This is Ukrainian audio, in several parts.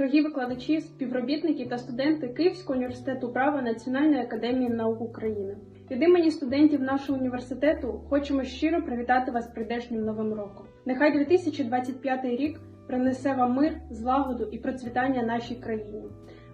дорогі викладачі, співробітники та студенти Київського університету права Національної академії наук України. Від імені студентів нашого університету хочемо щиро привітати вас прийдешнім новим роком. Нехай 2025 рік принесе вам мир, злагоду і процвітання нашій країні.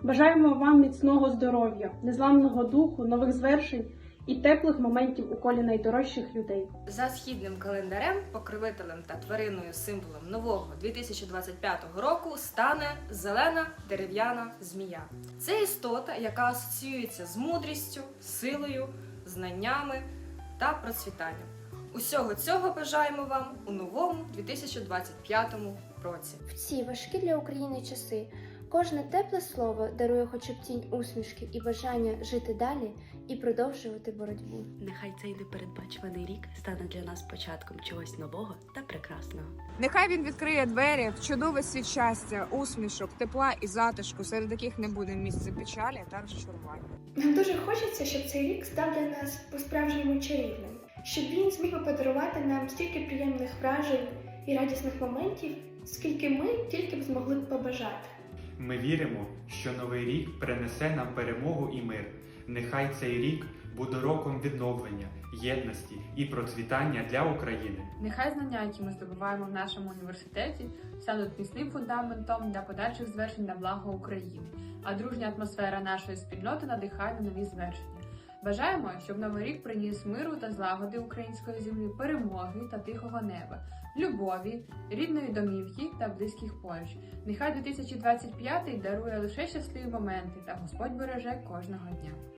Бажаємо вам міцного здоров'я, незламного духу, нових звершень і теплих моментів у колі найдорожчих людей. За східним календарем, покровителем та тваринною символом нового 2025 року стане зелена дерев'яна змія. Це істота, яка асоціюється з мудрістю, силою, знаннями та процвітанням. Усього цього бажаємо вам у новому 2025 році. В ці важкі для України часи кожне тепле слово дарує хоча б тінь усмішки і бажання жити далі і продовжувати боротьбу. Нехай цей непередбачуваний рік стане для нас початком чогось нового та прекрасного. Нехай він відкриє двері в чудовий світ щастя, усмішок, тепла і затишку, серед яких не буде місця печалі та розчарування. Нам дуже хочеться, щоб цей рік став для нас по-справжньому чарівним, щоб він зміг подарувати нам стільки приємних вражень і радісних моментів, скільки ми тільки б змогли б побажати. Ми віримо, що новий рік принесе нам перемогу і мир. Нехай цей рік буде роком відновлення, єдності і процвітання для України. Нехай знання, які ми здобуваємо в нашому університеті, стануть міцним фундаментом для подальших звершень на благо України, а дружня атмосфера нашої спільноти надихає на нові звершення. Бажаємо, щоб новий рік приніс миру та злагоди української землі, перемоги та тихого неба, любові, рідної домівки та близьких поруч. Нехай 2025 дарує лише щасливі моменти, та Господь береже кожного дня.